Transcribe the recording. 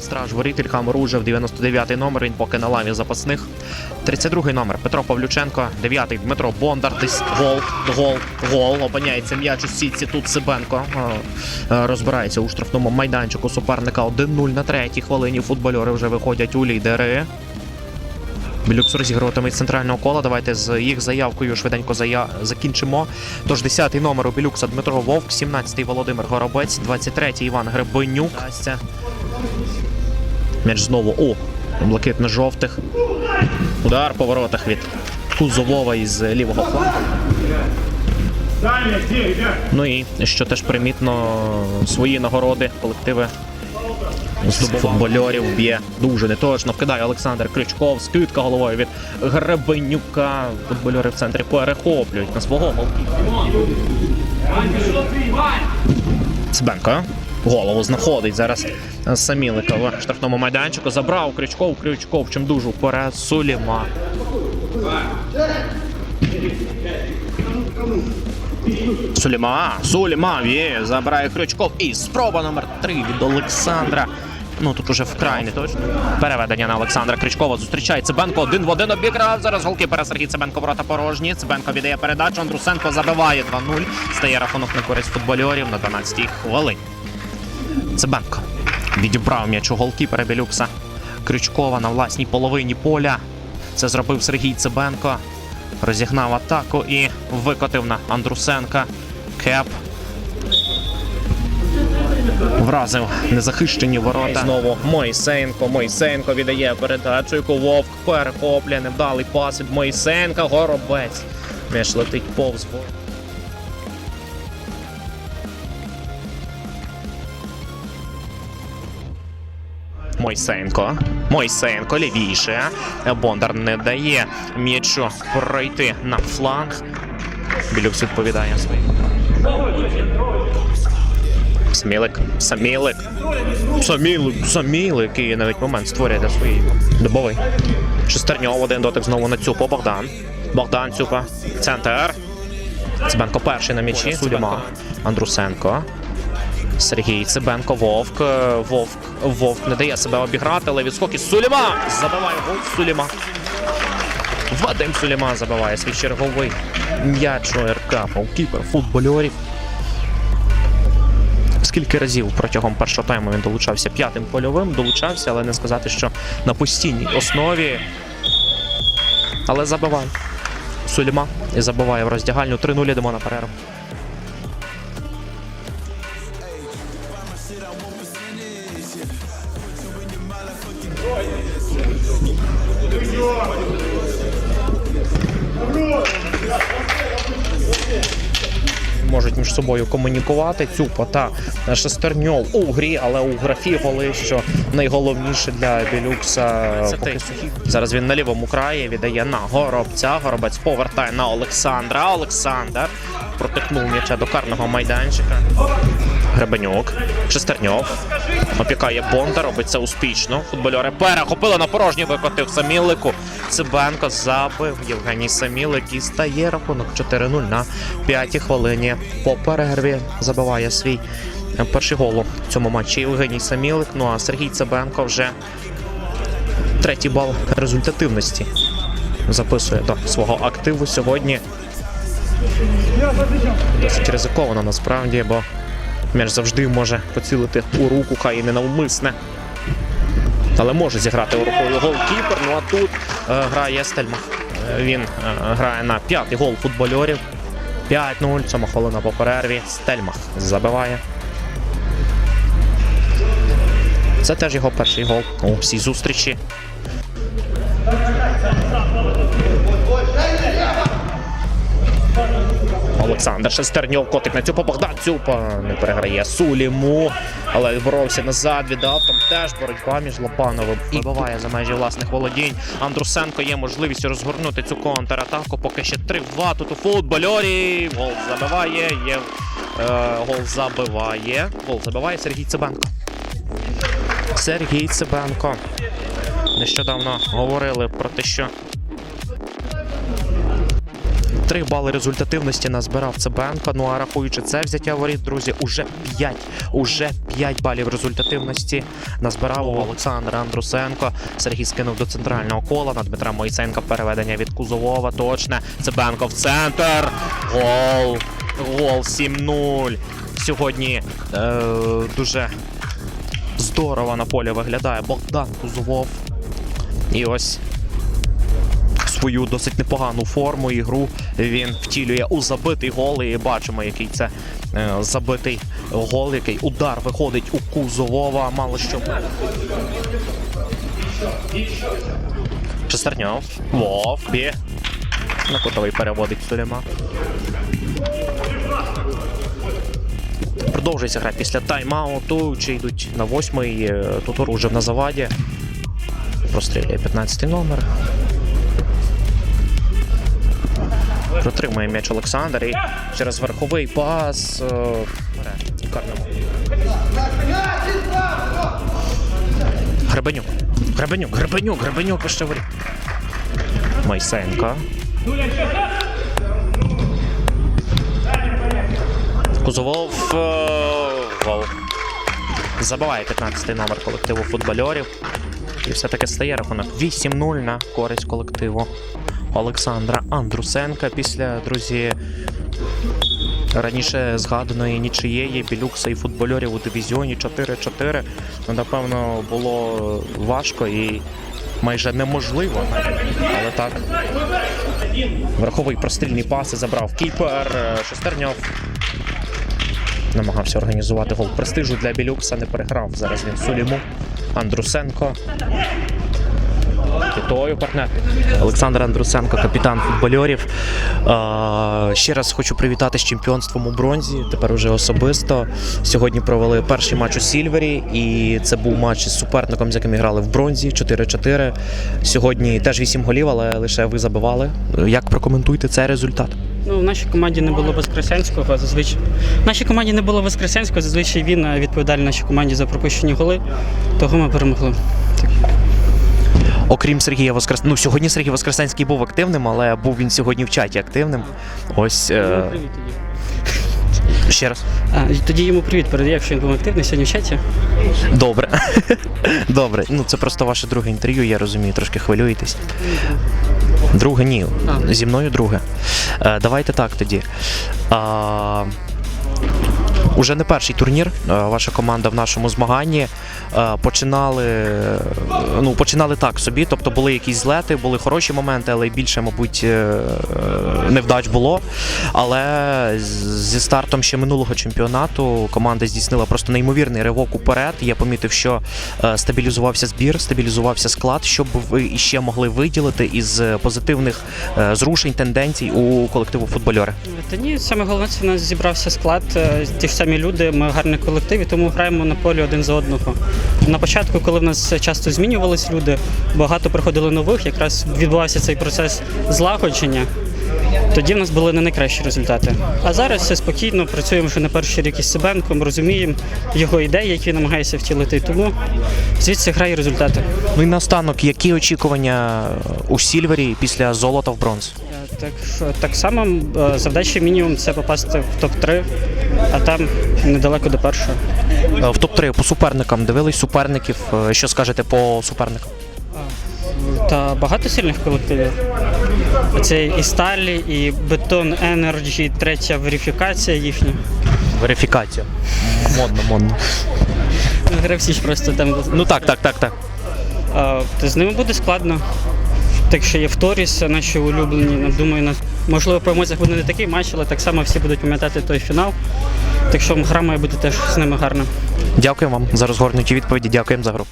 Страж воріт Ільхам Ружев, 99-й номер. Він поки на лаві запасних. 32-й номер Петро Павлюченко, 9-й Дмитро Бондар. Десь гол, гол, гол. Опиняється м'яч у сітці. Тут Сибенко е, е, розбирається у штрафному майданчику суперника 1-0 на третій хвилині. Футбольори вже виходять у лідери. Білюкс розігруватиме із центрального кола. Давайте з їх заявкою швиденько зая... закінчимо. Тож 10-й номер у Білюкса Дмитро Вовк, 17-й Володимир Горобець, 23-й Іван Гребенюк. М'яч знову у блакитно-жовтих. Удар по воротах від Кузовова із лівого флангу. Ну і що теж примітно, свої нагороди колективи з футбольорів б'є дуже неточно. Вкидає Олександр Крючков, скидка головою від Гребенюка. Футбольори в центрі перехоплюють на свого голкіпера. Цбенко голову знаходить зараз Самілика в штрафному майданчику. Забрав Крючков, Крючков чим дуже вперед. Суліма. Суліма, Суліма, є, забирає Крючков. І спроба номер 3 від Олександра. Ну тут уже вкрай не точно. Переведення на Олександра Крючкова зустрічає Цибенко один в один обіграв. Зараз голкіпера Сергій Цибенко ворота порожні. Цибенко віддає передачу. Андрусенко забиває 2-0. Стає рахунок на користь футбольорів на 12-й хвилині. Цибенко відібрав м'яч у голкіпера Білюкса. Крючкова на власній половині поля. Це зробив Сергій Цибенко. Розігнав атаку і викотив на Андрусенка. Кеп. Вразив незахищені ворота. Знову Мойсенко. Мойсенко віддає передачу, яку Вовк перехоплює. Невдалий пас від Мойсенка. Горобець. М'яч летить повз. Мойсенко. Мойсенко лівіше. Бондар не дає м'ячу пройти на фланг. Білюкс відповідає своїм. Самілик, Самілик. Самілик, Самілик. І навіть момент створює для своєї добовий. Шестерньов один дотик знову на Цюпо. Богдан. Богдан Цюпа. Центр. Цибенко перший на м'ячі. Суліма. Андрусенко. Сергій Цибенко, Вовк. Е, Вовк. Вовк не дає себе обіграти, але відскок із Суліма. Забиває гол Суліма. Вадим Суліма забиває свій черговий м'яч у РК. Голкіпер футбольорів. Скільки разів протягом першого тайму він долучався п'ятим польовим, долучався, але не сказати, що на постійній основі. Але забиває. Суліма і забиває в роздягальню 3-0 йдемо на перерву. Можуть між собою комунікувати. Цюпа та Шестерньов у грі, але у графі голи, що найголовніше для Білюкса. Поки. Зараз він на лівому краї віддає на горобця. Горобець повертає на Олександра. Олександр протикнув м'яча до карного майданчика. Гребенюк, Шестерньов. Опікає Бондар, робить це успішно. Футбольори перехопили на порожній викотив Самілику. Цибенко забив Євгеній Самілик і стає рахунок 4-0 на п'ятій хвилині. По перерві забиває свій перший гол у цьому матчі Євгеній Самілик. Ну а Сергій Цибенко вже третій бал результативності записує до свого активу сьогодні. Досить ризиковано насправді, бо м'яч завжди може поцілити у руку, хай і ненавмисне. Але може зіграти у рукою голкіпер. Ну а тут грає Стельмах. Е, Він е, грає на п'ятий гол футбольорів. 5-0. Сьома хвилина по перерві. Стельмах забиває. Це теж його перший гол у всій зустрічі. Олександр Шестерньов котик на цю Богдан Цюпа не переграє Суліму, але боровся назад, віддав там теж боротьба між Лопановим і вибиває за межі власних володінь. Андрусенко є можливість розгорнути цю контратаку. Поки ще 3-2 тут у футбольорі. Гол забиває. Є е, гол забиває. Гол забиває Сергій Цибенко. Сергій Цибенко. Нещодавно говорили про те, що Три бали результативності назбирав Цибенко. Ну а рахуючи це взяття воріт, друзі, уже 5, уже 5 балів результативності назбирав у Олександр Андрусенко. Сергій скинув до центрального кола на Дмитра Моїсенка. Переведення від Кузовова. Точне. Цибенко в центр. Гол. Гол 7-0. Сьогодні е, дуже здорово на полі виглядає Богдан Кузовов. І ось свою досить непогану форму і гру він втілює у забитий гол. І бачимо, який це е, забитий гол, який удар виходить у Кузовова. Мало що. Шестерньов. Вов. Бі. На кутовий переводить Суліма. Продовжується гра після тайм-ауту. Чи йдуть на восьмий. е, Тутор уже на заваді. Прострілює 15 номер. Протримує м'яч Олександр і через верховий пас. е, Карному. Гребенюк. Гребенюк, Гребенюк, Гребенюк ще воріт. Майсенко. Кузовов. е, Гол. Забиває 15-й номер колективу футбольорів. І все-таки стає рахунок 8-0 на користь колективу Олександра Андрусенка після, друзі, раніше згаданої нічиєї білюкса і футбольорів у дивізіоні 4-4. Ну, напевно, було важко і майже неможливо. Але так. Верховий прострільні паси забрав кіпер Шестерньов. Намагався організувати гол престижу для Білюкса, не переграв. Зараз він Суліму. Андрусенко. Китою партнер. Олександр Андрусенко, капітан футбольорів. Ще раз хочу привітати з чемпіонством у бронзі. Тепер уже особисто. Сьогодні провели перший матч у Сільвері, і це був матч з суперником, з яким грали в бронзі 4-4. Сьогодні теж 8 голів, але лише ви забивали. Як прокоментуєте цей результат? Ну, в нашій команді не було Воскресенського. Зазвичай в нашій команді не було Воскресенського. Зазвичай він відповідальний нашій команді за пропущені голи. Того ми перемогли. Окрім Сергія Воскрес... Ну, сьогодні Сергій Воскресенський був активним, але був він сьогодні в чаті активним. Ось е... Ще раз. А, тоді йому привіт передаю, якщо він був активний сьогодні в чаті. Добре. Добре. Ну це просто ваше друге інтерв'ю, я розумію, трошки хвилюєтесь. Друге ні. А. Зі мною друге. Е, давайте так тоді. А, Уже не перший турнір. е, Ваша команда в нашому змаганні е, починали, е, ну, починали так собі. Тобто були якісь злети, були хороші моменти, але більше, мабуть, невдач було. Але зі стартом ще минулого чемпіонату команда здійснила просто неймовірний ривок уперед. Я помітив, що стабілізувався збір, стабілізувався склад, щоб ви іще могли виділити із позитивних зрушень, тенденцій у колективу футбольори. Та ні, саме головне, це в нас зібрався склад. Самі люди, ми гарний колектив, і тому граємо на полі один за одного. На початку, коли в нас часто змінювались люди, багато приходили нових, якраз відбувався цей процес злагодження. Тоді в нас були не найкращі результати. А зараз все спокійно, працюємо вже на перший рік із Себенком, розуміємо його ідеї, які намагається втілити. Тому звідси грає результати. Ну і наостанок, які очікування у Сільвері після золота в бронз? Так що так само е, завдача мінімум це попасти в топ-3, а там недалеко до першого. Е, В топ-3 по суперникам дивились суперників. Е, Що скажете по суперникам? Та багато сильних колективів. Це і Сталі, і Бетон Енерджі, третя верифікація їхня. Верифікація. Модно, модно. Гравці ж просто там. Ну так, так, так, так. А, то з ними буде складно. Так що є Вторіс, наші улюблені. Думаю, на, можливо, по емоціях буде не такий матч, але так само всі будуть пам'ятати той фінал. Так що гра має бути теж з ними гарна. Дякую вам за розгорнуті відповіді. Дякуємо за гру.